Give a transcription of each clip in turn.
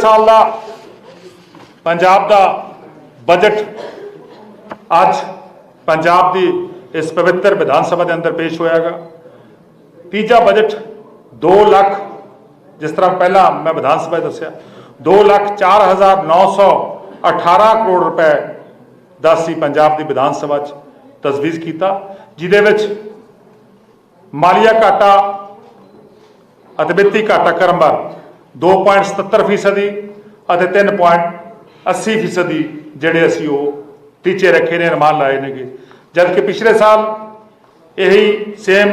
ਸਾਲ ਦਾ ਪੰਜਾਬ ਦਾ ਬਜਟ ਅੱਜ ਪੰਜਾਬ ਦੀ ਇਸ ਪਵਿੱਤਰ ਵਿਧਾਨ ਸਭਾ ਦੇ ਅੰਦਰ ਪੇਸ਼ ਹੋਇਆਗਾ। ਤੀਜਾ ਬਜਟ 2 ਲੱਖ, ਜਿਸ ਤਰ੍ਹਾਂ ਪਹਿਲਾਂ ਮੈਂ ਵਿਧਾਨ ਸਭਾ ਦੱਸਿਆ 2 ਲੱਖ 4918 ਕਰੋੜ ਰੁਪਏ ਦਾ ਸੀ ਪੰਜਾਬ ਦੀ ਵਿਧਾਨ ਸਭਾ 'ਚ ਤਜਵੀਜ਼ ਕੀਤਾ, ਜਿਹਦੇ ਵਿੱਚ ਮਾਲੀਆ ਘਾਟਾ ਅਤੇ ਵਿੱਤੀ ਘਾਟਾ ਕਰਮਵਾਰ 2.77 ਫੀਸਦੀ ਅਤੇ 3.80 ਫੀਸਦੀ ਜਿਹੜੇ ਅਸੀਂ ਉਹ ਟੀਚੇ ਰੱਖੇ ਨੇ, ਅਨੁਮਾਨ ਲਾਏ ਨੇਗੇ। ਜਦ ਕਿ ਪਿਛਲੇ ਸਾਲ ਇਹੀ ਸੇਮ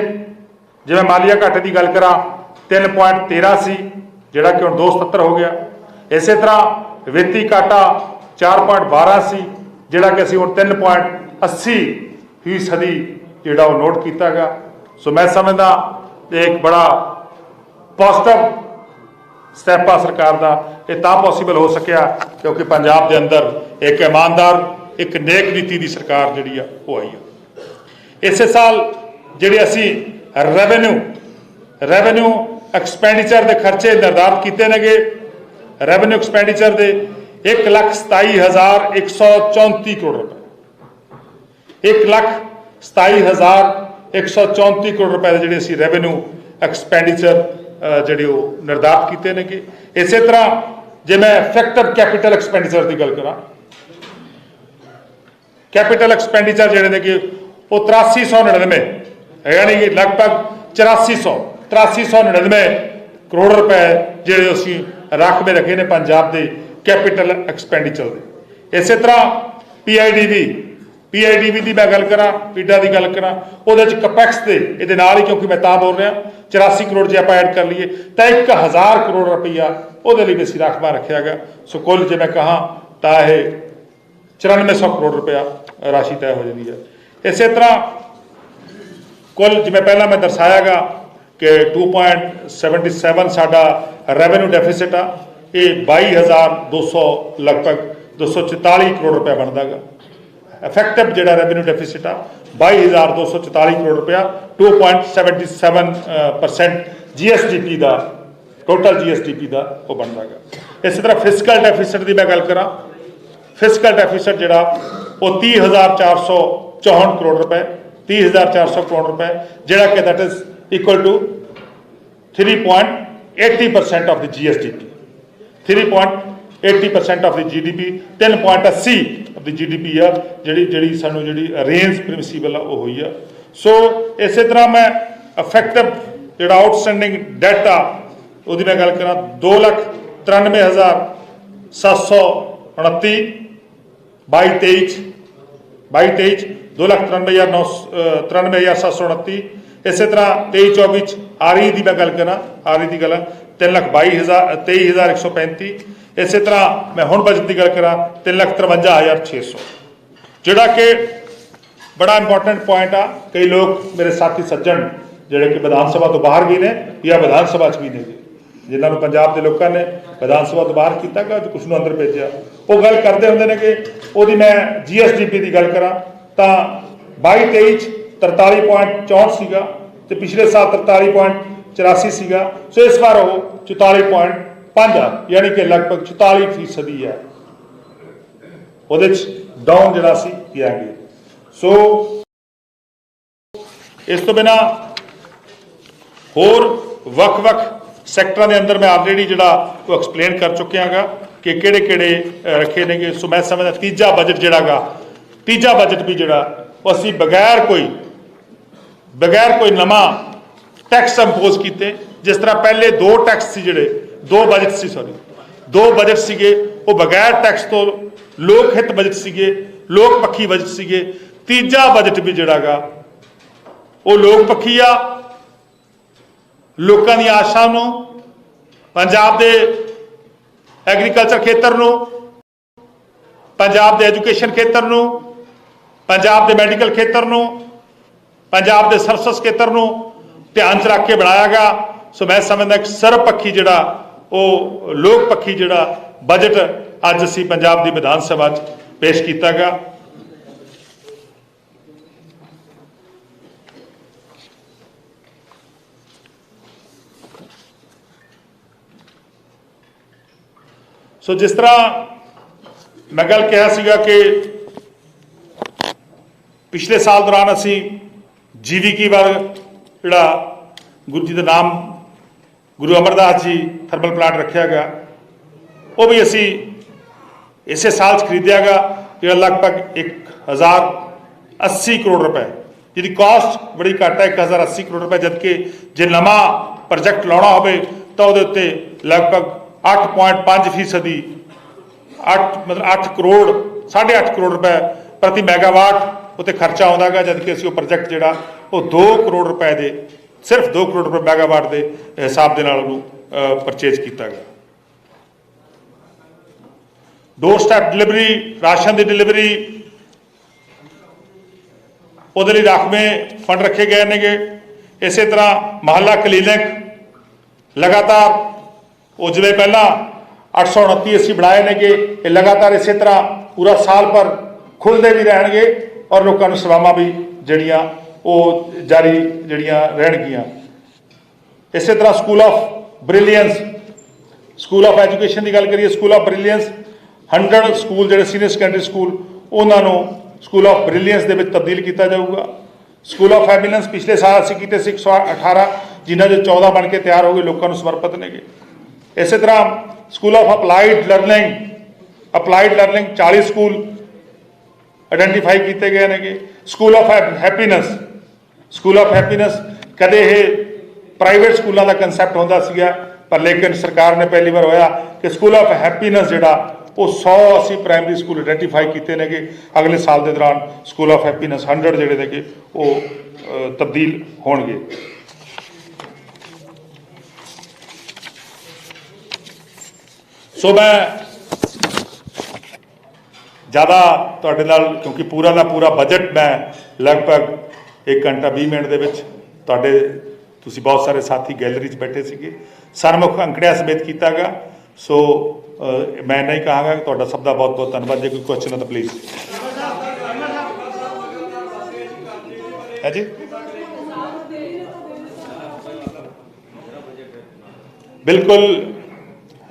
ਜਿਵੇਂ ਮਾਲੀਆ ਘਾਟੇ ਦੀ ਗੱਲ ਕਰਾਂ 3.13 ਸੀ, ਜਿਹੜਾ ਕਿ ਹੁਣ 2.77 ਹੋ ਗਿਆ। ਇਸੇ ਤਰ੍ਹਾਂ ਵਿੱਤੀ ਘਾਟਾ 4.12 ਸੀ, ਜਿਹੜਾ ਕਿ ਅਸੀਂ ਹੁਣ 3.80 ਫੀਸਦੀ ਜਿਹੜਾ ਉਹ ਨੋਟ ਕੀਤਾ ਗਿਆ। ਸੋ ਮੈਂ ਸਮਝਦਾ ਇਹ ਇੱਕ ਬੜਾ ਪੋਜ਼ਿਟਿਵ ਸਟੈਪ ਆ ਸਰਕਾਰ ਦਾ, ਇਹ ਤਾਂ ਪੋਸੀਬਲ ਹੋ ਸਕਿਆ ਕਿਉਂਕਿ ਪੰਜਾਬ ਦੇ ਅੰਦਰ ਇੱਕ ਇਮਾਨਦਾਰ, ਇੱਕ ਨੇਕ ਨੀਤੀ ਦੀ ਸਰਕਾਰ ਜਿਹੜੀ ਆ, ਉਹ ਆਈ ਆ। ਇਸੇ ਸਾਲ ਜਿਹੜੇ ਅਸੀਂ ਰੈਵਨਿਊ ਰੈਵਨਿਊ ਐਕਸਪੈਂਡੀਚਰ ਦੇ ਖਰਚੇ ਨਿਰਧਾਰਤ ਕੀਤੇ ਨੇਗੇ ਰੈਵਨਿਊ ਐਕਸਪੈਂਡੀਚਰ ਦੇ 127134 ਕਰੋੜ ਰੁਪਏ। 127134 ਕਰੋੜ ਰੁਪਏ ਦੇ ਜਿਹੜੇ ਅਸੀਂ ਰੈਵਨਿਊ ਐਕਸਪੈਂਡੀਚਰ ਜਿਹੜੇ ਉਹ ਨਿਰਧਾਰਤ ਕੀਤੇ ਨੇਗੇ ਇਸੇ ਤਰ੍ਹਾਂ ਜੇ ਮੈਂ ਇਫੈਕਟਿਵ ਕੈਪੀਟਲ ਐਕਸਪੈਂਡੀਚਰ ਦੀ ਗੱਲ ਕਰਾਂ ਕੈਪੀਟਲ ਐਕਸਪੈਂਡੀਚਰ ਜਿਹੜੇ ਨੇ ਕਿ ਉਹ 8399 ਯਾਨੀ ਕਿ ਲਗਭਗ 8400 8399 ਕਰੋੜ ਰੁਪਏ ਜਿਹੜੇ ਅਸੀਂ ਰਾਖਵੇਂ ਰੱਖੇ ਨੇ ਪੰਜਾਬ ਦੇ ਕੈਪੀਟਲ ਐਕਸਪੈਂਡੀਚਰ ਦੇ। ਇਸੇ ਤਰ੍ਹਾਂ ਪੀਆਈਡੀਵੀ ਪੀਆਈਡੀਵੀ ਦੀ ਮੈਂ ਗੱਲ ਕਰਾਂ ਪੀਡਾ ਦੀ ਗੱਲ ਕਰਾਂ, ਉਹਦੇ ਚ ਕਪੈਕਸ ਦੇ, ਇਹਦੇ ਨਾਲ ਹੀ ਕਿਉਂਕਿ ਮੈਂ ਤਾਂ ਬੋਲ ਰਿਹਾ 84 ਕਰੋੜ ਜੇ ਆਪਾਂ ਐਡ ਕਰ ਲਈਏ, ਤਾਂ 1000 ਕਰੋੜ ਰੁਪਈਆ ਉਹਦੇ ਲਈ ਵੀ ਅਸੀਂ ਰਾਖਵਾ ਰੱਖਿਆ ਗਿਆ ਸੋ ਕੁੱਲ ਜੇ ਮੈਂ ਕਹਾਂ, ਤਾਂ ਇਹ 9400 ਕਰੋੜ ਰੁਪਇਆ ਰਾਸ਼ੀ ਤੈਅ ਹੋ ਜਾਂਦੀ ਹੈ। ਇਸੇ ਤਰ੍ਹਾਂ ਕੁੱਲ ਜਿਵੇਂ ਪਹਿਲਾਂ ਮੈਂ ਦਰਸਾਇਆਗਾ ਕਿ 2.77 ਸਾਡਾ ਰੈਵਨਿਊ ਡੈਫਿਸਿਟ ਆ, ਇਹ 22200 ਲਗਭਗ 244 ਕਰੋੜ ਰੁਪਇਆ ਬਣਦਾਗਾ ਇਫੈਕਟਿਵ ਜਿਹੜਾ ਰੈਵਨਿਊ ਡੈਫਿਸਿਟ ਆ 22244 ਕਰੋੜ ਰੁਪਇਆ 2.77% ਜੀਐਸਡੀਪੀ ਦਾ ਟੋਟਲ ਜੀਐਸਡੀਪੀ ਦਾ ਉਹ ਬਣਦਾਗਾ ਇਸੇ ਤਰ੍ਹਾਂ ਫਿਸਕਲ ਡੈਫਿਸਿਟ ਦੀ ਮੈਂ ਗੱਲ ਕਰਾਂ ਫਿਸਕਲ ਡੈਫਿਸਿਟ ਜਿਹੜਾ, ਉਹ 30464 ਕਰੋੜ ਰੁਪਏ 30400 ਕਰੋੜ ਰੁਪਏ, ਜਿਹੜਾ ਕਿ that is equal to 3.80% of the GSDP 3.80% of the GDP 3.80 of the GDP ਆ, ਜਿਹੜੀ ਜਿਹੜੀ ਸਾਨੂੰ ਜਿਹੜੀ ਰੇਂਜ ਪ੍ਰਿੰਸੀਪਲ ਆ, ਉਹ ਹੋਈ ਆ। ਸੋ ਇਸੇ ਤਰ੍ਹਾਂ ਮੈਂ ਅਫੈਕਟਿਵ ਜਿਹੜਾ ਆਊਟਸਟੈਂਡਿੰਗ ਡੈਟ ਆ, ਉਹਦੀ ਮੈਂ ਗੱਲ ਕਰਾਂ 2 ਲੱਖ 93729 22 23 22 23 ਦੋ ਲੱਖ 93729 ਇਸੇ ਤਰ੍ਹਾਂ 23 24 ਚ ਆਰਈ ਦੀ ਮੈਂ ਗੱਲ ਕਰਾਂ ਆਰਈ ਦੀ ਗੱਲ 3 ਲੱਖ 22000 23135 ਇਸੇ ਤਰ੍ਹਾਂ ਮੈਂ ਹੁਣ ਬਜਟ ਦੀ ਗੱਲ ਕਰਾਂ 3 ਲੱਖ 53600 ਜਿਹੜਾ ਕਿ ਬੜਾ ਇੰਪੋਰਟੈਂਟ ਪੁਆਇੰਟ ਆ, ਕਈ ਲੋਕ ਮੇਰੇ ਸਾਥੀ ਸੱਜਣ ਜਿਹੜੇ ਕਿ ਵਿਧਾਨ ਸਭਾ ਤੋਂ ਬਾਹਰ ਵੀ ਨੇ ਜਾਂ ਵਿਧਾਨ ਸਭਾ ਚ ਵੀ ਨੇ। ਜਿਨ੍ਹਾਂ ਨੂੰ ਪੰਜਾਬ ਦੇ ਲੋਕਾਂ ਨੇ ਵਿਧਾਨ ਸਭਾ ਤੋਂ ਬਾਹਰ ਕੀਤਾ ਗਾ ਤੇ ਕੁਝ ਨੂੰ ਅੰਦਰ ਭੇਜਿਆ। ਉਹ ਗੱਲ ਕਰਦੇ ਹੁੰਦੇ ਨੇ ਕਿ ਉਹਦੀ ਮੈਂ ਜੀਐਸਡੀਪੀ ਦੀ ਗੱਲ ਕਰਾਂ ਤਾਂ 22 23 ਚ 43.64 ਸੀਗਾ ਤੇ ਪਿਛਲੇ ਸਾਲ 43.84 ਸੀਗਾ। ਸੋ ਇਸ ਵਾਰ ਉਹ 44.5 ਆ, ਯਾਨੀ ਕਿ ਲਗਭਗ 44 ਫੀਸਦੀ ਹੈ ਉਹਦੇ ਚ ਡਾਊਨ ਜਿਹੜਾ ਸੀ ਕਿਹਾ ਗਿਆ। ਸੋ ਇਸ ਤੋਂ ਬਿਨਾ ਹੋਰ ਵੱਖ-ਵੱਖ ਸੈਕਟਰਾਂ ਦੇ ਅੰਦਰ ਮੈਂ ਆਲਰੇਡੀ ਜਿਹੜਾ ਉਹ ਐਕਸਪਲੇਨ ਕਰ ਚੁੱਕਿਆਗਾ ਕਿ ਕਿਹੜੇ ਕਿਹੜੇ ਰੱਖੇ ਨੇਗੇ। ਸੋ ਮੈਂ ਸਮਝਦਾ ਤੀਜਾ ਬਜਟ ਜਿਹੜਾਗਾ ਤੀਜਾ ਬਜਟ ਵੀ ਜਿਹੜਾ, ਉਹ ਅਸੀਂ ਬਗੈਰ ਕੋਈ ਬਗੈਰ ਕੋਈ ਨਵਾਂ ਟੈਕਸ ਇੰਪੋਜ਼ ਕੀਤੇ। ਜਿਸ ਤਰ੍ਹਾਂ ਪਹਿਲੇ ਦੋ ਟੈਕਸ ਸੀ ਜਿਹੜੇ ਦੋ ਬਜਟ ਸੀ ਸੌਰੀ ਦੋ ਬਜਟ ਸੀਗੇ, ਉਹ ਬਗੈਰ ਟੈਕਸ ਤੋਂ ਲੋਕ ਹਿੱਤ ਬਜਟ ਸੀਗੇ, ਲੋਕ ਪੱਖੀ ਬਜਟ ਸੀਗੇ। ਤੀਜਾ ਬਜਟ ਵੀ ਜਿਹੜਾਗਾ ਉਹ ਲੋਕ ਪੱਖੀ ਆ। ਲੋਕਾਂ ਦੀ ਆਸ਼ਾ ਨੂੰ, ਪੰਜਾਬ ਦੇ ਐਗਰੀਕਲਚਰ ਖੇਤਰ ਨੂੰ, ਪੰਜਾਬ ਦੇ ਐਜੂਕੇਸ਼ਨ ਖੇਤਰ ਨੂੰ, ਪੰਜਾਬ ਦੇ ਮੈਡੀਕਲ ਖੇਤਰ ਨੂੰ, ਪੰਜਾਬ ਦੇ ਸਰਵਿਸ ਖੇਤਰ ਨੂੰ ਧਿਆਨ ਚ ਰੱਖ ਕੇ ਬਣਾਇਆ ਗਿਆ। ਸੋ ਮੈਂ ਸਮਝਦਾ ਕਿ ਸਰਵਪੱਖੀ ਜਿਹੜਾ ਉਹ ਲੋਕ ਪੱਖੀ ਜਿਹੜਾ ਬਜਟ ਅੱਜ ਅਸੀਂ ਪੰਜਾਬ ਦੀ ਵਿਧਾਨ ਸਭਾ 'ਚ ਪੇਸ਼ ਕੀਤਾ ਗਿਆ ਸੋ ਜਿਸ ਤਰ੍ਹਾਂ ਮੈਂ ਗੱਲ ਕਿਹਾ ਸੀਗਾ ਕਿ ਪਿਛਲੇ ਸਾਲ ਦੌਰਾਨ ਅਸੀਂ ਜੀਵੀਕੀ ਵਰ ਜਿਹੜਾ ਗੁਰੂ ਜੀ ਦਾ ਨਾਮ ਗੁਰੂ ਅਮਰਦਾਸ ਜੀ ਥਰਮਲ ਪਲਾਂਟ ਰੱਖਿਆ ਗਿਆ। ਉਹ ਵੀ ਅਸੀਂ ਇਸੇ ਸਾਲ 'ਚ ਖਰੀਦਿਆ ਗਿਆ ਜਿਹੜਾ ਲਗਭਗ 1080 ਕਰੋੜ ਰੁਪਏ। ਜਿਹਦੀ ਕਾਸਟ ਬੜੀ ਘੱਟ ਹੈ 1080 ਕਰੋੜ ਰੁਪਏ, ਜਦਕਿ ਜੇ ਨਵਾਂ ਪ੍ਰੋਜੈਕਟ ਲਾਉਣਾ ਹੋਵੇ ਤਾਂ ਉਹਦੇ ਉੱਤੇ ਲਗਭਗ 8.5 ਫੀਸਦੀ 8 ਮਤਲਬ 8 ਕਰੋੜ 8.5 ਕਰੋੜ ਰੁਪਏ ਪ੍ਰਤੀ ਮੈਗਾਵਾਟ ਉੱਤੇ ਖਰਚਾ ਆਉਂਦਾ ਗਾ ਜਦਕਿ ਅਸੀਂ ਉਹ ਪ੍ਰੋਜੈਕਟ ਜਿਹੜਾ ਉਹ 2 ਕਰੋੜ ਰੁਪਏ ਦੇ ਸਿਰਫ 2 ਕਰੋੜ ਰੁਪਏ ਮੈਗਾਵਾਟ ਦੇ ਹਿਸਾਬ ਦੇ ਨਾਲ ਉਹਨੂੰ ਪਰਚੇਜ਼ ਕੀਤਾ ਗਿਆ। ਡੋਰ ਸਟੈਪ ਡਿਲੀਵਰੀ ਰਾਸ਼ਨ ਦੀ ਡਿਲੀਵਰੀ ਉਹਦੇ ਲਈ ਰਾਖਵੇਂ ਫੰਡ ਰੱਖੇ ਗਏ ਨੇਗੇ। ਇਸੇ ਤਰ੍ਹਾਂ ਮਹੱਲਾ ਕਲੀਨਿਕ ਲਗਾਤਾਰ, ਉਹ ਜਿਵੇਂ ਪਹਿਲਾਂ 829 ਅਸੀਂ ਬਣਾਏ ਨੇਗੇ, ਇਹ ਲਗਾਤਾਰ ਇਸੇ ਤਰ੍ਹਾਂ ਪੂਰਾ ਸਾਲ ਭਰ ਖੁੱਲਦੇ ਵੀ ਰਹਿਣਗੇ ਔਰ ਲੋਕਾਂ ਨੂੰ ਸੇਵਾਵਾਂ ਵੀ ਜਿਹੜੀਆਂ ਉਹ ਜਾਰੀ ਜਿਹੜੀਆਂ ਰਹਿਣਗੀਆਂ। ਇਸੇ ਤਰ੍ਹਾਂ school of brilliance school of education ਦੀ ਗੱਲ ਕਰੀਏ ਸਕੂਲ ਆਫ ਬ੍ਰਿਲੀਅੰਸ 100 ਸਕੂਲ ਜਿਹੜੇ ਸੀਨੀਅਰ ਸੈਕੰਡਰੀ ਸਕੂਲ ਉਹਨਾਂ ਨੂੰ ਸਕੂਲ ਆਫ ਬ੍ਰਿਲੀਅੰਸ ਦੇ ਵਿੱਚ ਤਬਦੀਲ ਕੀਤਾ ਜਾਊਗਾ। ਸਕੂਲ ਆਫ ਐਬੀਲੈਂਸ ਪਿਛਲੇ ਸਾਲ ਅਸੀਂ ਕੀਤੇ ਸੀ 118 ਜਿਨ੍ਹਾਂ ਦੇ 14 ਬਣ ਕੇ ਤਿਆਰ ਹੋ ਗਏ, ਲੋਕਾਂ ਨੂੰ ਸਮਰਪਿਤ ਨੇਗੇ ਇਸੇ ਤਰ੍ਹਾਂ school of applied learning applied learning 40 school identify ਕੀਤੇ ਗਏ ਨੇਗੇ school of happiness school of happiness ਕਦੇ ਇਹ ਪ੍ਰਾਈਵੇਟ ਸਕੂਲਾਂ ਦਾ ਕਨਸੈਪਟ ਹੁੰਦਾ ਸੀਗਾ, ਪਰ ਲੇਕਿਨ ਸਰਕਾਰ ਨੇ ਪਹਿਲੀ ਵਾਰ ਹੋਇਆ ਕਿ ਸਕੂਲ ਆਫ ਹੈਪੀਨੈਸ ਜਿਹੜਾ, ਉਹ 100 ਅਸੀਂ ਪ੍ਰਾਇਮਰੀ ਸਕੂਲ ਆਇਡੈਂਟੀਫਾਈ ਕੀਤੇ ਨੇਗੇ। ਅਗਲੇ ਸਾਲ ਦੇ ਦੌਰਾਨ ਸਕੂਲ ਆਫ ਹੈਪੀਨੈਸ 100 ਜਿਹੜੇ ਨੇਗੇ, ਉਹ ਤਬਦੀਲ ਹੋਣਗੇ। ਸੋ ਮੈਂ ਜ਼ਿਆਦਾ ਤੁਹਾਡੇ ਨਾਲ, ਕਿਉਂਕਿ ਪੂਰਾ ਦਾ ਪੂਰਾ ਬਜਟ ਮੈਂ ਲਗਭਗ 1 ਘੰਟਾ 20 ਮਿੰਟ ਦੇ ਵਿੱਚ ਤੁਹਾਡੇ ਤੁਸੀਂ ਬਹੁਤ ਸਾਰੇ ਸਾਥੀ ਗੈਲਰੀ 'ਚ ਬੈਠੇ ਸੀਗੇ। ਸਰਮੁਖ ਅੰਕੜਿਆਂ ਸਮੇਤ ਕੀਤਾ ਗਿਆ ਸੋ ਅ, ਮੈਂ ਨਹੀਂ ਕਹਾਂਗਾ ਕਿ ਤੁਹਾਡਾ ਸਭ ਦਾ ਬਹੁਤ ਬਹੁਤ ਧੰਨਵਾਦ। ਜੇ ਕੋਈ ਕੁਐਸਚਨ ਹੈ ਤਾਂ ਪਲੀਜ਼ ਹੈ ਜੀ ਬਿਲਕੁਲ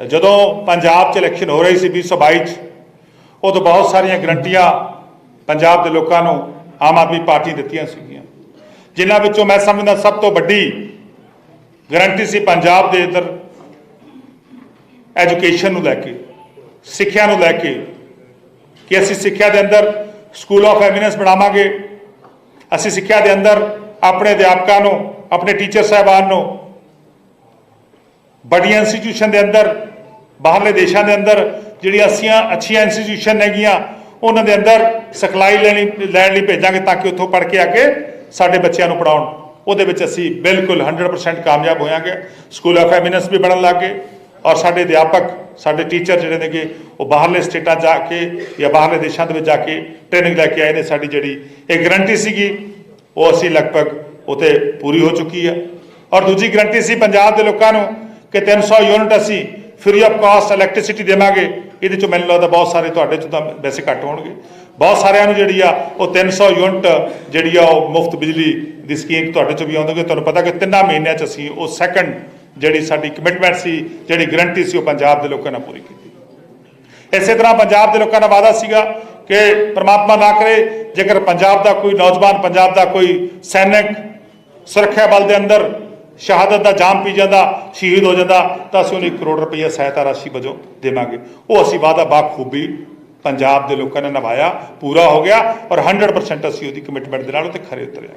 ਜਦੋਂ ਪੰਜਾਬ 'ਚ ਇਲੈਕਸ਼ਨ ਹੋ ਰਹੀ ਸੀ 2022 'ਚ ਉਦੋਂ ਬਹੁਤ ਸਾਰੀਆਂ ਗਰੰਟੀਆਂ ਪੰਜਾਬ ਦੇ ਲੋਕਾਂ ਨੂੰ ਆਮ ਆਦਮੀ ਪਾਰਟੀ ਦਿੱਤੀਆਂ ਸੀਗੀਆਂ। ਜਿਨ੍ਹਾਂ ਵਿੱਚੋਂ ਮੈਂ ਸਮਝਦਾ ਸਭ ਤੋਂ ਵੱਡੀ ਗਰੰਟੀ ਸੀ ਪੰਜਾਬ ਦੇ ਅੰਦਰ ਐਜੂਕੇਸ਼ਨ ਨੂੰ ਲੈ ਕੇ, ਸਿੱਖਿਆ ਨੂੰ ਲੈ ਕੇ ਕਿ ਅਸੀਂ ਸਿੱਖਿਆ ਦੇ ਅੰਦਰ ਸਕੂਲ ਆਫ ਐਮੀਨੈਂਸ ਬਣਾਵਾਂਗੇ, ਅਸੀਂ ਸਿੱਖਿਆ ਦੇ ਅੰਦਰ ਆਪਣੇ ਅਧਿਆਪਕਾਂ ਨੂੰ, ਆਪਣੇ ਟੀਚਰ ਸਾਹਿਬਾਨ ਨੂੰ, ਵੱਡੀਆਂ ਇੰਸਟੀਟਿਊਸ਼ਨ ਦੇ ਅੰਦਰ, ਬਾਹਰਲੇ ਦੇਸ਼ਾਂ ਦੇ ਅੰਦਰ ਜਿਹੜੀਆਂ ਅੱਛੀਆਂ ਅੱਛੀਆਂ ਇੰਸਟੀਟਿਊਸ਼ਨ ਹੈਗੀਆਂ, ਉਹਨਾਂ ਦੇ ਅੰਦਰ ਸਿਖਲਾਈ ਲੈਣੀ, ਲੈਣ ਲਈ ਭੇਜਾਂਗੇ ਤਾਂ ਕਿ ਉੱਥੋਂ ਪੜ੍ਹ ਕੇ ਆ ਕੇ ਸਾਡੇ ਬੱਚਿਆਂ ਨੂੰ ਪੜਾਉਣ ਉਹਦੇ ਵਿੱਚ ਅਸੀਂ ਬਿਲਕੁਲ 100% ਕਾਮਯਾਬ ਹੋਇਆਂਗੇ। ਸਕੂਲ ਆਫ ਐਮੀਨੈਂਸ ਵੀ ਬਣਨ ਲੱਗ ਗਏ ਔਰ ਸਾਡੇ ਅਧਿਆਪਕ, ਸਾਡੇ ਟੀਚਰ ਜਿਹੜੇ ਨੇਗੇ, ਉਹ ਬਾਹਰਲੇ ਸਟੇਟਾਂ ਜਾ ਕੇ ਜਾਂ ਬਾਹਰਲੇ ਦੇਸ਼ਾਂ ਦੇ ਵਿੱਚ ਜਾ ਕੇ ਟ੍ਰੇਨਿੰਗ ਲੈ ਕੇ ਆਏ ਨੇ। ਸਾਡੀ ਜਿਹੜੀ ਇਹ ਗਰੰਟੀ ਸੀਗੀ, ਉਹ ਅਸੀਂ ਲਗਭਗ ਉਤੇ ਪੂਰੀ ਹੋ ਚੁੱਕੀ ਹੈ। ਔਰ ਦੂਜੀ ਗਰੰਟੀ ਸੀ ਪੰਜਾਬ ਦੇ ਲੋਕਾਂ ਨੂੰ ਕਿ 300 ਯੂਨਿਟ ਅਸੀਂ ਫ੍ਰੀ ਆਫ ਕਾਸਟ ਇਲੈਕਟ੍ਰਿਸਿਟੀ ਦੇਵਾਂਗੇ। ਇਹਦੇ ਚੋਂ ਮੈਨੂੰ ਲੱਗਦਾ ਬਹੁਤ ਸਾਰੇ ਤੁਹਾਡੇ 'ਚ ਤਾਂ ਵੈਸੇ ਘੱਟ ਹੋਣਗੇ। ਬਹੁਤ ਸਾਰਿਆਂ ਨੂੰ ਜਿਹੜੀ ਆ ਉਹ 300 ਯੂਨਿਟ ਜਿਹੜੀ ਆ ਉਹ ਮੁਫਤ ਬਿਜਲੀ ਦੀ ਸਕੀਮ ਤੁਹਾਡੇ ਚੋਂ ਵੀ ਆਉਂਦੀ ਹੈ ਤੁਹਾਨੂੰ ਪਤਾ ਕਿ ਤਿੰਨਾਂ ਮਹੀਨਿਆਂ ਚ ਅਸੀਂ ਉਹ ਸੈਕੰਡ ਜਿਹੜੀ ਸਾਡੀ ਕਮਿਟਮੈਂਟ ਸੀ, ਜਿਹੜੀ ਗਰੰਟੀ ਸੀ, ਉਹ ਪੰਜਾਬ ਦੇ ਲੋਕਾਂ ਨਾਲ ਪੂਰੀ ਕੀਤੀ। ਇਸੇ ਤਰ੍ਹਾਂ ਪੰਜਾਬ ਦੇ ਲੋਕਾਂ ਦਾ ਵਾਅਦਾ ਸੀਗਾ ਕਿ ਪ੍ਰਮਾਤਮਾ ਨਾ ਕਰੇ, ਜੇਕਰ ਪੰਜਾਬ ਦਾ ਕੋਈ ਨੌਜਵਾਨ, ਪੰਜਾਬ ਦਾ ਕੋਈ ਸੈਨਿਕ ਸੁਰੱਖਿਆ ਬਲ ਦੇ ਅੰਦਰ ਸ਼ਹਾਦਤ ਦਾ ਜਾਮ ਪੀ ਜਾਂਦਾ, ਸ਼ਹੀਦ ਹੋ ਜਾਂਦਾ, ਤਾਂ ਅਸੀਂ ਉਹਨੂੰ 1 ਕਰੋੜ ਰੁਪਈਆ ਸਹਾਇਤਾ ਰਾਸ਼ੀ ਵਜੋਂ ਦੇਵਾਂਗੇ। ਉਹ ਅਸੀਂ ਵਾਅਦਾ ਬਾਖੂਬੀ ਪੰਜਾਬ ਦੇ ਲੋਕਾਂ ਨੇ ਨਿਭਾਇਆ ਪੂਰਾ ਹੋ ਗਿਆ ਔਰ 100% ਅਸੀਂ ਉਹਦੀ ਕਮਿਟਮੈਂਟ ਦੇ ਨਾਲ ਉੱਤੇ ਖਰੇ ਉਤਰਿਆ।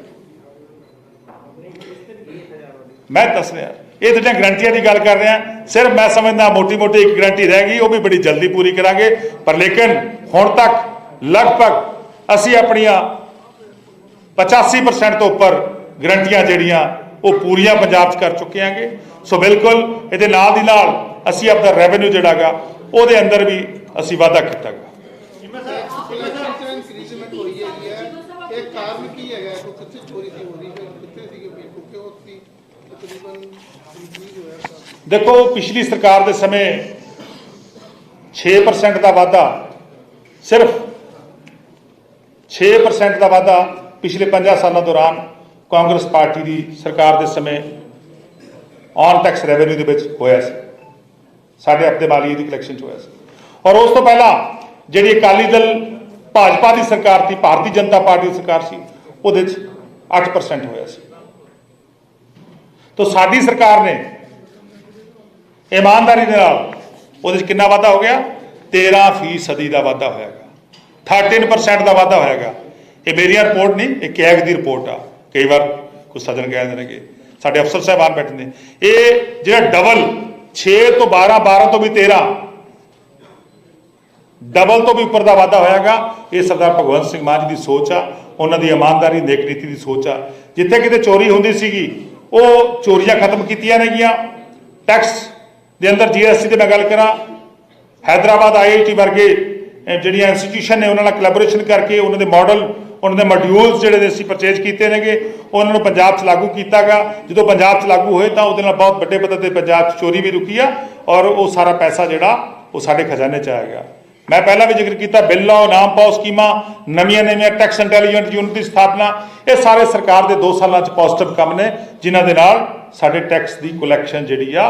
ਮੈਂ ਦੱਸ ਰਿਹਾ, ਇਹ ਜਿਹੜੀਆਂ ਗਰੰਟੀਆਂ ਦੀ ਗੱਲ ਕਰ ਰਿਹਾ, ਸਿਰਫ ਮੈਂ ਸਮਝਦਾ ਮੋਟੀ-ਮੋਟੀ ਇੱਕ ਗਰੰਟੀ ਰਹਿ ਗਈ, ਉਹ ਵੀ ਬੜੀ ਜਲਦੀ ਪੂਰੀ ਕਰਾਂਗੇ, ਪਰ ਲੇਕਿਨ ਹੁਣ ਤੱਕ ਲਗਭਗ ਅਸੀਂ ਆਪਣੀਆਂ 85% ਤੋਂ ਉੱਪਰ ਗਰੰਟੀਆਂ ਜਿਹੜੀਆਂ, ਉਹ ਪੂਰੀਆਂ ਪੰਜਾਬ 'ਚ ਕਰ ਚੁੱਕੇ ਆਂਗੇ ਸੋ ਬਿਲਕੁਲ, ਇਹਦੇ ਨਾਲ ਦੀ ਨਾਲ ਅਸੀਂ ਆਪਣਾ ਰੈਵਨਿਊ ਜਿਹੜਾਗਾ ਉਹਦੇ ਅੰਦਰ ਵੀ ਅਸੀਂ ਵਾਅਦਾ ਕੀਤਾ ਗਾ ਇਲੈਕਸ਼ਨ ਇੰਕਰੀਜ਼ਮੈਂਟ ਹੋਈ ਹੈਗੀ ਹੈ ਇਹ ਕਾਰਨ ਕੀ ਹੈਗਾ ਕੋਈ ਕਿੱਥੇ ਚੋਰੀ ਦੀ ਹੋ ਰਹੀ ਹੈ ਕਿੱਥੇ ਸੀਗੇ ਵੀ ਕਿਉਂਕਿ ਉਹ ਸੀ ਤਕਰੀਬਨ ਇੰਕਰੀਜ਼ ਹੋਇਆ ਕਾਫੀ ਦੇਖੋ, ਪਿਛਲੀ ਸਰਕਾਰ ਦੇ ਸਮੇਂ 6% ਦਾ ਵਾਧਾ, ਸਿਰਫ 6% ਦਾ ਵਾਧਾ ਪਿਛਲੇ 50 ਸਾਲਾਂ ਦੌਰਾਨ ਕਾਂਗਰਸ ਪਾਰਟੀ ਦੀ ਸਰਕਾਰ ਦੇ ਸਮੇਂ ਔਨ ਟੈਕਸ ਰੈਵਨਿਊ ਦੇ ਵਿੱਚ ਹੋਇਆ ਸੀ। ਸਾਡੇ ਆਪਣੇ ਮਾਲੀਏ ਦੀ ਕਲੈਕਸ਼ਨ ਚ ਹੋਇਆ ਸੀ। ਔਰ ਉਸ ਤੋਂ ਪਹਿਲਾਂ ਜਿਹੜੀ ਅਕਾਲੀ ਦਲ ਭਾਜਪਾ ਦੀ ਸਰਕਾਰ ਸੀ, ਭਾਰਤੀ ਜਨਤਾ ਪਾਰਟੀ ਦੀ ਸਰਕਾਰ ਸੀ, ਉਹਦੇ 'ਚ 8% ਹੋਇਆ ਸੀ। ਤਾਂ ਸਾਡੀ ਸਰਕਾਰ ਨੇ ਇਮਾਨਦਾਰੀ ਦੇ ਨਾਲ ਉਹਦੇ 'ਚ ਕਿੰਨਾ ਵਾਧਾ ਹੋ ਗਿਆ? 13 ਫੀਸਦੀ ਦਾ ਵਾਧਾ ਹੋਇਆਗਾ 13% ਦਾ ਵਾਧਾ ਹੋਇਆਗਾ ਇਹ ਮੇਰੀ ਰਿਪੋਰਟ ਨਹੀਂ, ਇਹ ਕੈਗ ਦੀ ਰਿਪੋਰਟ ਆ। ਕਈ ਵਾਰ ਕੁਝ ਸੱਜਣ ਕਹਿੰਦੇ ਨੇਗੇ ਸਾਡੇ ਅਫਸਰ ਸਾਹਿਬਾਨ ਬੈਠੇ ਨੇ। ਇਹ ਜਿਹੜਾ ਡਬਲ 6 ਤੋਂ 12 12 ਤੋਂ ਵੀ 13 ਡਬਲ ਤੋਂ ਵੀ ਉੱਪਰ ਦਾ ਵਾਧਾ ਹੋਇਆਗਾ ਇਹ ਸਰਦਾਰ ਭਗਵੰਤ ਸਿੰਘ ਮਾਨ ਜੀ ਦੀ ਸੋਚ ਆ। ਉਹਨਾਂ ਦੀ ਇਮਾਨਦਾਰੀ, ਨੇਕ ਨੀਤੀ ਦੀ ਸੋਚ ਆ। ਜਿੱਥੇ ਕਿਤੇ ਚੋਰੀ ਹੁੰਦੀ ਸੀਗੀ, ਉਹ ਚੋਰੀਆਂ ਖਤਮ ਕੀਤੀਆਂ ਨੇਗੀਆਂ। ਟੈਕਸ ਦੇ ਅੰਦਰ ਜੀਐਸਟੀ ਤੇ ਮੈਂ ਗੱਲ ਕਰਾਂ, ਹੈਦਰਾਬਾਦ ਆਈਆਈਟੀ ਵਰਗੇ ਜਿਹੜੀਆਂ ਇੰਸਟੀਟਿਊਸ਼ਨ ਨੇ, ਉਹਨਾਂ ਨਾਲ ਕੋਲੈਬੋਰੇਸ਼ਨ ਕਰਕੇ ਉਹਨਾਂ ਦੇ ਮਾਡਲ ਉਹਨਾਂ ਦੇ ਮੋਡਿਊਲਸ ਜਿਹੜੇ ਨੇ ਅਸੀਂ ਪਰਚੇਜ ਕੀਤੇ ਨੇਗੇ, ਉਹਨਾਂ ਨੂੰ ਪੰਜਾਬ 'ਚ ਲਾਗੂ ਕੀਤਾਗਾ। ਜਦੋਂ ਪੰਜਾਬ 'ਚ ਲਾਗੂ ਹੋਏ ਤਾਂ ਉਹਦੇ ਨਾਲ ਬਹੁਤ ਵੱਡੇ ਪੱਧਰ ਤੇ ਪੰਜਾਬ 'ਚ ਚੋਰੀ ਵੀ ਰੁਕੀ ਆ ਔਰ ਉਹ ਸਾਰਾ ਪੈਸਾ ਜਿਹੜਾ ਉਹ ਸਾਡੇ ਖਜ਼ਾਨੇ 'ਚ ਆਏਗਾ ਮੈਂ ਪਹਿਲਾਂ ਵੀ ਜ਼ਿਕਰ ਕੀਤਾ, ਬਿੱਲ ਲਾਓ, ਨਾਮ ਪਾਓ ਸਕੀਮਾਂ, ਨਵੀਆਂ ਨਵੀਆਂ ਟੈਕਸ ਇੰਟੈਲੀਜੈਂਟ ਯੂਨਿਟ ਦੀ ਸਥਾਪਨਾ, ਇਹ ਸਾਰੇ ਸਰਕਾਰ ਦੇ 2 ਸਾਲਾਂ 'ਚ ਪੋਜ਼ਿਟਿਵ ਕੰਮ ਨੇ, ਜਿਨ੍ਹਾਂ ਦੇ ਨਾਲ ਸਾਡੇ ਟੈਕਸ ਦੀ ਕਲੈਕਸ਼ਨ ਜਿਹੜੀ ਆ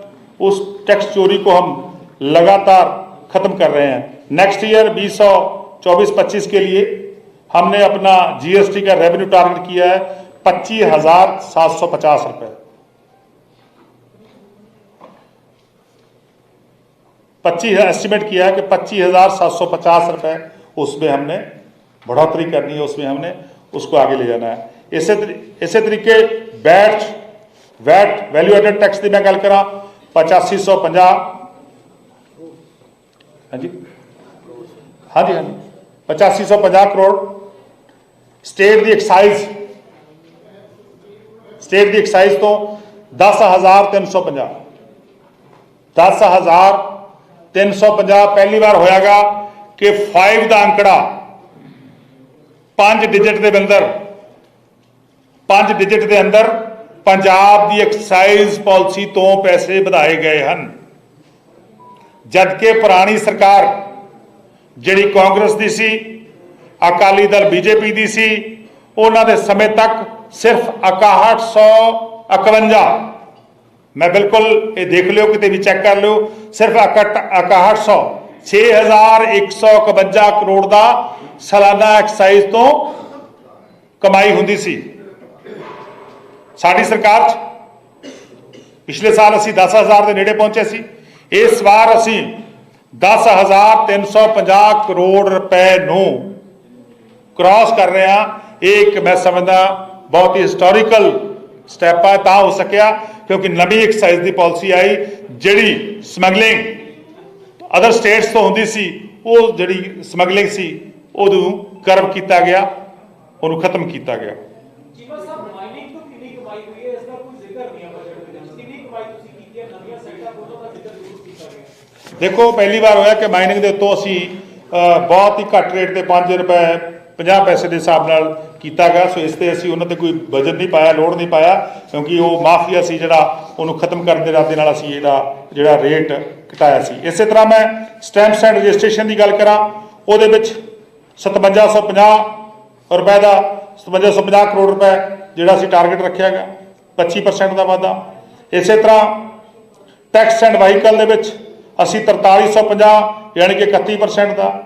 उस टैक्स चोरी को हम लगातार खत्म कर रहे हैं। नेक्स्ट ईयर 2024-25 के लिए हमने अपना जीएसटी का रेवेन्यू टारगेट किया है पच्चीस हज़ार सात सौ पचास रुपए। पच्चीस एस्टिमेट किया है कि पच्चीस हज़ार सात सौ पचास रुपए उसमें हमने, बढ़ोतरी करनी है उसमें हमने, उसको आगे ले जाना है। इसे इसे तरीके VAT VAT value added tax की मैं गल करा 8550 ਹਾਂਜੀ। ਹਾਂਜੀ ਹਾਂਜੀ। 8550 ਕਰੋੜ। ਸਟੇਟ ਦੀ ਐਕਸਾਈਜ਼। ਸਟੇਟ ਦੀ ਐਕਸਾਈਜ਼ ਤੋਂ 10350 10350 ਪਹਿਲੀ ਵਾਰ ਹੋਇਆਗਾ ਕਿ 5 ਦਾ ਅੰਕੜਾ 5 ਡਿਜਿਟ ਦੇ ਅੰਦਰ 5 ਡਿਜਿਟ ਦੇ ਅੰਦਰ ਪੰਜਾਬ ਦੀ ਐਕਸਾਈਜ਼ ਪਾਲਿਸੀ ਤੋਂ ਪੈਸੇ ਵਧਾਏ ਗਏ ਹਨ। ਜਦਕਿ ਪੁਰਾਣੀ ਸਰਕਾਰ, ਜਿਹੜੀ ਕਾਂਗਰਸ ਦੀ ਸੀ, ਅਕਾਲੀ ਦਲ ਬੀਜੇਪੀ ਦੀ ਸੀ, ਉਹਨਾਂ ਦੇ ਸਮੇਂ ਤੱਕ ਸਿਰਫ 6151 ਮੈਂ ਬਿਲਕੁਲ ਇਹ ਦੇਖ ਲਿਓ, ਕਿਤੇ ਵੀ ਚੈੱਕ ਕਰ ਲਿਓ, ਸਿਰਫ 6100 6151 ਕਰੋੜ ਦਾ ਸਾਲਾਨਾ ਐਕਸਾਈਜ਼ ਤੋਂ ਕਮਾਈ ਹੁੰਦੀ ਸੀ। ਸਾਡੀ ਸਰਕਾਰ 'ਚ ਪਿਛਲੇ ਸਾਲ ਅਸੀਂ 10000 ਦੇ ਨੇੜੇ ਪਹੁੰਚੇ ਸੀ। ਇਸ ਵਾਰ ਅਸੀਂ 10350 ਕਰੋੜ ਰੁਪਏ ਨੂੰ ਕ੍ਰਾਸ ਕਰ ਰਹੇ ਹਾਂ। ਇਹ ਇੱਕ ਮੈਂ ਸਮਝਦਾ ਬਹੁਤ ਹੀ ਹਿਸਟੋਰੀਕਲ ਸਟੈਪ ਆ, ਤਾਂ ਹੋ ਸਕਿਆ, ਕਿਉਂਕਿ ਨਵੀਂ ਐਕਸਾਈਜ਼ ਦੀ ਪਾਲਿਸੀ ਆਈ, ਜਿਹੜੀ ਸਮਗਲਿੰਗ ਅਦਰ ਸਟੇਟਸ ਤੋਂ ਹੁੰਦੀ ਸੀ, ਉਹ ਜਿਹੜੀ ਸਮਗਲਿੰਗ ਸੀ, ਉਹਨੂੰ ਕਰਬ ਕੀਤਾ ਗਿਆ, ਉਹਨੂੰ ਖਤਮ ਕੀਤਾ ਗਿਆ ਜੀਵਾ ਸਾਹਿਬ ਮਾਈਨਿੰਗ ਤੋਂ ਕਿੰਨੀ ਕਮਾਈ ਹੋਈ ਹੈ ਇਸ ਦਾ ਕੋਈ ਜ਼ਿਕਰ ਨਹੀਂ ਆ ਬਜਟ ਦੇ ਵਿੱਚ ਕਿੰਨੀ ਕਮਾਈ ਤੁਸੀਂ ਕੀਤੀ ਹੈ ਨਵੀਆਂ ਸਾਈਟਾਂ ਖੋਲ੍ਹਣ ਦਾ ਜ਼ਿਕਰ ਜ਼ਰੂਰ ਕੀਤਾ ਗਿਆ ਦੇਖੋ, ਪਹਿਲੀ ਵਾਰ ਹੋਇਆ ਕਿ ਮਾਈਨਿੰਗ ਦੇ ਉੱਤੋਂ ਅਸੀਂ ਬਹੁਤ ਹੀ ਘੱਟ ਰੇਟ ਤੇ 5 ਰੁਪਏ 50 ਪੈਸੇ ਦੇ ਹਿਸਾਬ ਨਾਲ ਕੀਤਾ ਗਿਆ। ਸੋ ਇਸ ਤੇ ਅਸੀਂ ਉਹਨਾਂ ਤੇ ਕੋਈ ਬਜਟ ਨਹੀਂ ਪਾਇਆ ਲੋਡ ਨਹੀਂ ਪਾਇਆ, ਕਿਉਂਕਿ ਉਹ ਮਾਫੀਆ ਸੀ ਜਿਹੜਾ ਉਹਨੂੰ ਖਤਮ ਕਰਨ ਦੇ ਇਰਾਦੇ ਨਾਲ ਅਸੀਂ ਜਿਹੜਾ ਜਿਹੜਾ ਰੇਟ ਘਟਾਇਆ ਸੀ। ਇਸੇ ਤਰ੍ਹਾਂ ਮੈਂ ਸਟੈਂਪਸ ਐਂਡ ਰਜਿਸਟ੍ਰੇਸ਼ਨ ਦੀ ਗੱਲ ਕਰਾਂ, ਉਹਦੇ ਵਿੱਚ 5750 ਰੁਪਏ ਦਾ 5750 ਕਰੋੜ ਰੁਪਏ ਜਿਹੜਾ ਅਸੀਂ ਟਾਰਗੇਟ ਰੱਖਿਆ ਗਿਆ 25% ਦਾ ਵਾਧਾ। ਇਸੇ ਤਰ੍ਹਾਂ ਟੈਕਸ ਐਂਡ ਵਾਹੀਕਲ ਦੇ ਵਿੱਚ ਅਸੀਂ 4350 ਯਾਨੀ ਕਿ 31% ਦਾ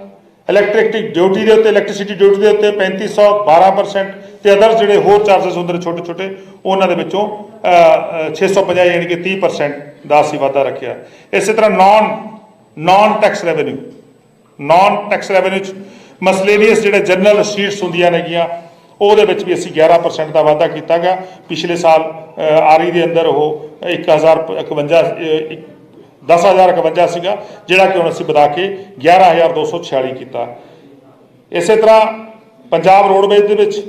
ਇਲੈਕਟ੍ਰਿਸਿਟੀ ਡਿਊਟੀ ਦੇ ਉੱਤੇ ਇਲੈਕਟ੍ਰਿਸਿਟੀ ਡਿਊਟੀ ਦੇ ਉੱਤੇ 3512% ਤੇ ਅਦਰ ਜਿਹੜੇ ਹੋਰ ਚਾਰजेस ਹੁੰਦੇ ਨੇ ਛੋਟੇ ਛੋਟੇ ਉਹਨਾਂ ਦੇ ਵਿੱਚੋਂ ਅ, ਅ, 650 ਯਾਨੀ ਕਿ 30% ਦਾ ਅਸੀਂ ਵਾਧਾ ਰੱਖਿਆ। ਇਸੇ ਤਰ੍ਹਾਂ non non tax revenue non tax revenue ਚ ਮਸਲੇਨੀਅਸ ਜਿਹੜੇ ਜਨਰਲ ਸ਼ੀਟਸ ਹੁੰਦੀਆਂ ਨੇਗੀਆਂ ਉਹਦੇ ਵਿੱਚ ਵੀ ਅਸੀਂ 11% ਦਾ ਵਾਧਾ ਕੀਤਾ ਗਿਆ। ਪਿਛਲੇ ਸਾਲ ਆਰੀ ਦੇ ਅੰਦਰ ਉਹ 1051 10051 ਸੀਗਾ, ਜਿਹੜਾ ਕਿ ਹੁਣ ਅਸੀਂ ਵਧਾ ਕੇ 11246 ਕੀਤਾ। ਇਸੇ ਤਰ੍ਹਾਂ ਪੰਜਾਬ ਰੋਡਵੇਜ਼ ਦੇ ਵਿੱਚ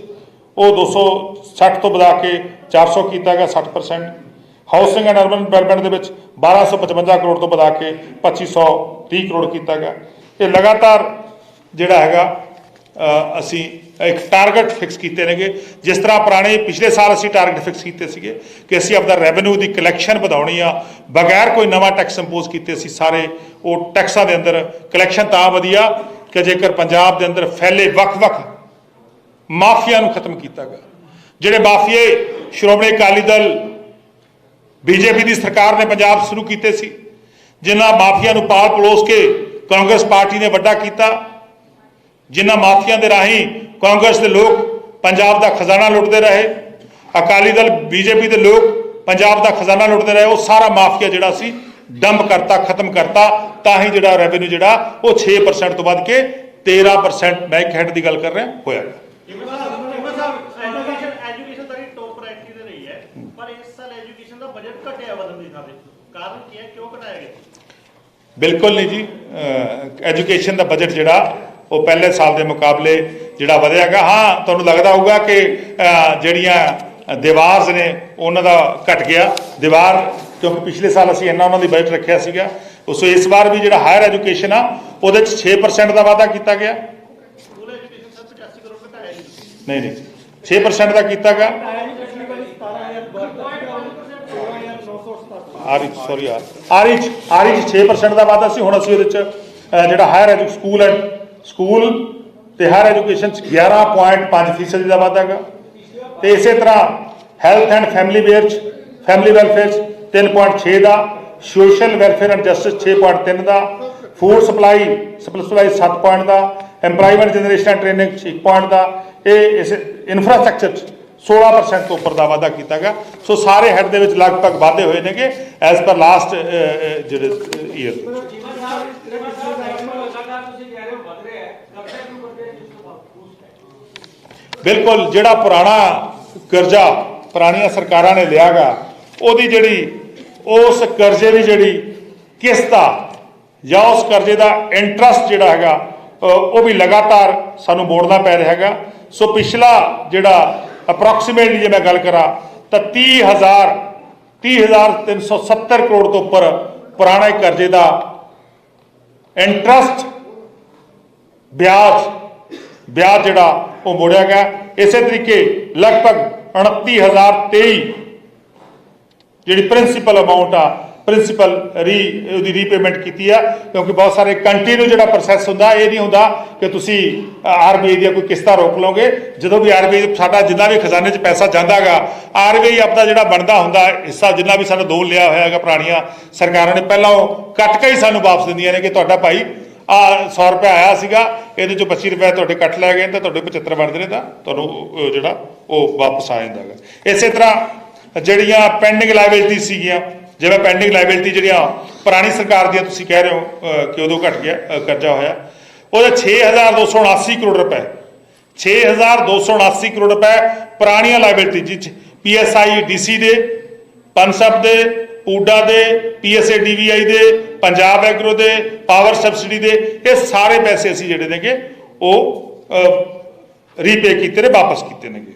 ਉਹ 260 ਤੋਂ ਵਧਾ ਕੇ 400 ਕੀਤਾ ਗਿਆ 60% ਹਾਊਸਿੰਗ ਐਂਡ ਅਰਬਨ ਡਿਵੈਲਪਮੈਂਟ ਦੇ ਵਿੱਚ 1255 ਕਰੋੜ ਤੋਂ ਵਧਾ ਕੇ 2530 ਕਰੋੜ ਕੀਤਾ ਗਿਆ। ਇਹ ਲਗਾਤਾਰ ਜਿਹੜਾ ਹੈਗਾ ਅਸੀਂ ਇੱਕ ਟਾਰਗੇਟ ਫਿਕਸ ਕੀਤੇ ਨੇਗੇ। ਜਿਸ ਤਰ੍ਹਾਂ ਪੁਰਾਣੇ ਪਿਛਲੇ ਸਾਲ ਅਸੀਂ ਟਾਰਗੇਟ ਫਿਕਸ ਕੀਤੇ ਸੀਗੇ ਕਿ ਅਸੀਂ ਆਪਦਾ ਰੈਵਨਿਊ ਦੀ ਕਲੈਕਸ਼ਨ ਵਧਾਉਣੀ ਆ, ਬਗੈਰ ਕੋਈ ਨਵਾਂ ਟੈਕਸ ਇੰਪੋਜ਼ ਕੀਤੇ ਅਸੀਂ ਸਾਰੇ ਉਹ ਟੈਕਸਾਂ ਦੇ ਅੰਦਰ ਕਲੈਕਸ਼ਨ ਤਾਂ ਵਧੀਆ ਕਿ ਜੇਕਰ ਪੰਜਾਬ ਦੇ ਅੰਦਰ ਫੈਲੇ ਵੱਖ-ਵੱਖ ਮਾਫੀਆ ਨੂੰ ਖਤਮ ਕੀਤਾ ਗਿਆ। ਜਿਹੜੇ ਮਾਫੀਏ, ਸ਼੍ਰੋਮਣੀ ਅਕਾਲੀ ਦਲ, ਬੀਜੇਪੀ ਦੀ ਸਰਕਾਰ ਨੇ ਪੰਜਾਬ ਸ਼ੁਰੂ ਕੀਤੇ ਸੀ, ਜਿਨ੍ਹਾਂ ਮਾਫੀਆ ਨੂੰ ਪਾਲ ਪਲੋਸ ਕੇ ਕਾਂਗਰਸ ਪਾਰਟੀ ਨੇ ਵੱਡਾ ਕੀਤਾ। ਜਿਨ੍ਹਾਂ ਮਾਫੀਆ ਦੇ ਰਾਹੀਂ ਕਾਂਗਰਸ ਦੇ ਲੋਕ ਪੰਜਾਬ ਦਾ ਖਜ਼ਾਨਾ ਲੁੱਟਦੇ ਰਹੇ ਅਕਾਲੀ ਦਲ ਬੀਜੇਪੀ ਦੇ ਲੋਕ ਪੰਜਾਬ ਦਾ ਖਜ਼ਾਨਾ ਲੁੱਟਦੇ ਰਹੇ ਉਹ ਸਾਰਾ ਮਾਫੀਆ ਜਿਹੜਾ ਸੀ ਡੰਪ ਕਰਤਾ ਖਤਮ ਕਰਤਾ ਤਾਂ ਹੀ ਜਿਹੜਾ ਰੈਵਨਿਊ ਜਿਹੜਾ ਉਹ 6% ਤੋਂ ਵੱਧ ਕੇ 13% ਮੈਂ ਇੱਕ ਹੈਡ ਦੀ ਗੱਲ ਕਰ ਰਿਹਾ ਹੋਇਆ। ਐਜੂਕੇਸ਼ਨ ਐਜੂਕੇਸ਼ਨ ਤਾਂ ਟੌਪ ਪ੍ਰਾਇੋਰਟੀ ਤੇ ਰਹੀ ਹੈ ਪਰ ਇਸ ਸਾਲ ਐਜੂਕੇਸ਼ਨ ਦਾ ਬਜਟ ਘਟਿਆ ਵਧਣ ਦੀ ਥਾਂ ਤੇ ਕਾਰਨ ਕੀ ਹੈ ਕਿਉਂ ਘਟਾਇਆ ਗਿਆ ਬਿਲਕੁਲ ਨਹੀਂ ਜੀ ਐਜੂਕੇਸ਼ਨ ਦਾ ਬਜਟ ਜਿਹੜਾ ਉਹ ਪਹਿਲੇ ਸਾਲ ਦੇ ਮੁਕਾਬਲੇ ਜਿਹੜਾ ਵਧਿਆਗਾ, ਹਾਂ, ਤੁਹਾਨੂੰ ਲੱਗਦਾ ਹੋਊਗਾ ਕਿ ਜਿਹੜੀਆਂ ਦੀਵਾਰਸ ਨੇ, ਉਹਨਾਂ ਦਾ ਘਟ ਗਿਆ। ਦੀਵਾਰ, ਕਿਉਂਕਿ ਪਿਛਲੇ ਸਾਲ ਅਸੀਂ ਇੰਨਾ ਉਹਨਾਂ ਦੀ ਬਜਟ ਰੱਖਿਆ ਸੀਗਾ। ਸੋ ਇਸ ਵਾਰ ਵੀ ਜਿਹੜਾ ਹਾਇਰ ਐਜੂਕੇਸ਼ਨ ਆ, ਉਹਦੇ ਚ 6% ਦਾ ਵਾਅਦਾ ਕੀਤਾ ਗਿਆ। ਨਹੀਂ ਨਹੀਂ 6% ਦਾ ਕੀਤਾ ਗਿਆ। ਆਰਿਚ ਸੌਰੀ ਯਾਰ ਆਰਿਚ ਆਰਿਚ 6% ਦਾ ਵਾਅਦਾ ਸੀ। ਹੁਣ ਅਸੀਂ ਉਹਦੇ ਚ ਜਿਹੜਾ higher edu school and school ਤੇ ਹਾਇਰ ਐਜੂਕੇਸ਼ਨ ਚ 11.5% ਫੀਸਦੀ ਦਾ ਵਾਧਾ ਹੈਗਾ। ਤੇ ਇਸੇ ਤਰ੍ਹਾਂ ਹੈਲਥ ਐਂਡ ਫੈਮਿਲੀ ਵੇਅਰ ਚ ਫੈਮਿਲੀ ਵੈਲਫੇਅਰ ਚ 3.6 ਦਾ ਸੋਸ਼ਲ ਵੈਲਫੇਅਰ ਐਂਡ ਜਸਟਿਸ 6.3 ਦਾ food supply supply 7 point the employment generation and training 6 point ਦਾ, ਇਹ ਇਸ ਇਨਫਰਾਸਟ੍ਰਕਚਰ ਚ 16% ਤੋਂ ਉੱਪਰ ਦਾ ਵਾਧਾ ਕੀਤਾ ਗਿਆ ਸੋ ਸਾਰੇ ਹੈਡ ਦੇ ਵਿੱਚ ਲਗਭਗ ਵਾਧੇ ਹੋਏ ਨੇਗੇ ਐਸ ਪਰ ਲਾਸਟ ਜਿਹੜੇ ਈਅਰ ਜੀਵਨ ਸਾਹਿਬ ਜੀਵਨ ਸਾਹਿਬ ਰੈਵਨਿਊ ਲਗਾਤਾਰ ਤੁਸੀਂ ਕਹਿ ਰਹੇ ਹੋ ਵਧ ਰਿਹਾ ਹੈ ਕਬ ਤੱਕ ਨੂੰ ਕਰਦੇ ਜਿਸ ਤੋਂ ਬਾਅਦ ਬੂਸਟ ਹੈ ਬਿਲਕੁਲ ਜਿਹੜਾ ਪੁਰਾਣਾ ਕਰਜ਼ਾ ਪੁਰਾਣੀਆਂ ਸਰਕਾਰਾਂ ਨੇ ਲਿਆਗਾ, ਉਹਦੀ ਜਿਹੜੀ, ਉਸ ਕਰਜ਼ੇ ਦੀ ਜਿਹੜੀ ਕਿਸ਼ਤ ਆ, ਜਾਂ ਉਸ ਕਰਜ਼ੇ ਦਾ ਇੰਟਰਸਟ ਜਿਹੜਾ ਹੈਗਾ ਉਹ ਵੀ ਲਗਾਤਾਰ ਸਾਨੂੰ ਮੋੜਨਾ ਪੈ ਰਿਹਾ ਹੈਗਾ। ਸੋ ਪਿਛਲਾ ਜਿਹੜਾ ਅਪਰੋਕਸੀਮੇਟਲੀ ਜੇ ਮੈਂ ਗੱਲ ਕਰਾਂ, ਤਾਂ 30000 30370 ਕਰੋੜ ਤੋਂ ਉੱਪਰ ਪੁਰਾਣੇ ਕਰਜ਼ੇ ਦਾ ਇੰਟਰਸਟ ਵਿਆਜ ਵਿਆਜ ਜਿਹੜਾ ਉਹ ਮੋੜਿਆ ਗਿਆ। ਇਸੇ ਤਰੀਕੇ ਲਗਭਗ 29023 ਜਿਹੜੀ ਪ੍ਰਿੰਸੀਪਲ ਅਮਾਉਂਟ ਆ ਪ੍ਰਿੰਸੀਪਲ ਰੀ, ਉਹਦੀ ਰੀਪੇਮੈਂਟ ਕੀਤੀ ਆ, ਕਿਉਂਕਿ ਬਹੁਤ ਸਾਰੇ ਕੰਟੀਨਿਊ ਜਿਹੜਾ ਪ੍ਰੋਸੈਸ ਹੁੰਦਾ, ਇਹ ਨਹੀਂ ਹੁੰਦਾ ਕਿ ਤੁਸੀਂ ਆਰਬੀਆਈ ਦੀਆਂ ਕੋਈ ਕਿਸ਼ਤਾਂ ਰੋਕ ਲਓਗੇ। ਜਦੋਂ ਵੀ ਆਰਬੀਆਈ ਸਾਡਾ ਜਿੰਨਾ ਵੀ ਖਜ਼ਾਨੇ 'ਚ ਪੈਸਾ ਜਾਂਦਾਗਾ, ਆਰਬੀਆਈ ਆਪਦਾ ਜਿਹੜਾ ਬਣਦਾ ਹੁੰਦਾ ਹਿੱਸਾ ਜਿੰਨਾ ਵੀ ਸਾਡਾ ਲੋਨ ਲਿਆ ਹੋਇਆ ਹੈਗਾ ਪੁਰਾਣੀਆਂ ਸਰਕਾਰਾਂ ਨੇ, ਪਹਿਲਾਂ ਉਹ ਕੱਟ ਕੇ ਹੀ ਸਾਨੂੰ ਵਾਪਸ ਦਿੰਦੀਆਂ ਨੇ ਕਿ ਤੁਹਾਡਾ ਭਾਈ ਆ 100 ਰੁਪਏ ਆਇਆ ਸੀਗਾ, ਇਹਦੇ ਚੋਂ 25 ਰੁਪਏ ਤੁਹਾਡੇ ਕੱਟ ਲਏ ਗਏ ਤਾਂ ਤੁਹਾਡੇ 75 ਬਣਦੇ ਨੇ ਤਾਂ ਤੁਹਾਨੂੰ ਜਿਹੜਾ ਉਹ ਵਾਪਸ ਆ ਜਾਂਦਾ ਹੈਗਾ। ਇਸੇ ਤਰ੍ਹਾਂ ਜਿਹੜੀਆਂ ਪੈਂਡਿੰਗ ਲਾਇਬਿਲਿਟੀ ਸੀਗੀਆਂ, ਜਿਵੇਂ ਪੈਂਡਿੰਗ ਲਾਇਬਿਲਿਟੀ ਜਿਹੜੀਆਂ ਪੁਰਾਣੀ ਸਰਕਾਰ ਦੀਆਂ ਤੁਸੀਂ ਕਹਿ ਰਹੇ ਹੋ ਕਿ ਉਦੋਂ ਘਟ ਗਿਆ ਕਰਜ਼ਾ ਹੋਇਆ, ਉਹਦੇ 6279 ਕਰੋੜ ਰੁਪਏ। 6279 ਕਰੋੜ ਰੁਪਏ ਪੁਰਾਣੀਆਂ ਲਾਇਬਿਲਿਟੀ ਜਿਹ ਪੀਐਸਆਈ ਡੀਸੀ ਦੇ ਪਨਸਬ ਦੇ ਪੂਡਾ ਦੇ ਪੀਐਸਏ ਡੀਵੀਆਈ ਦੇ, ਪੰਜਾਬ ਐਗਰੋ ਦੇ, ਪਾਵਰ ਸਬਸਿਡੀ ਦੇ, ਇਹ ਸਾਰੇ ਪੈਸੇ ਅਸੀਂ ਜਿਹੜੇ ਨੇਗੇ, ਉਹ ਰੀਪੇ ਕੀਤੇ ਨੇ, ਵਾਪਸ ਕੀਤੇ ਨੇਗੇ।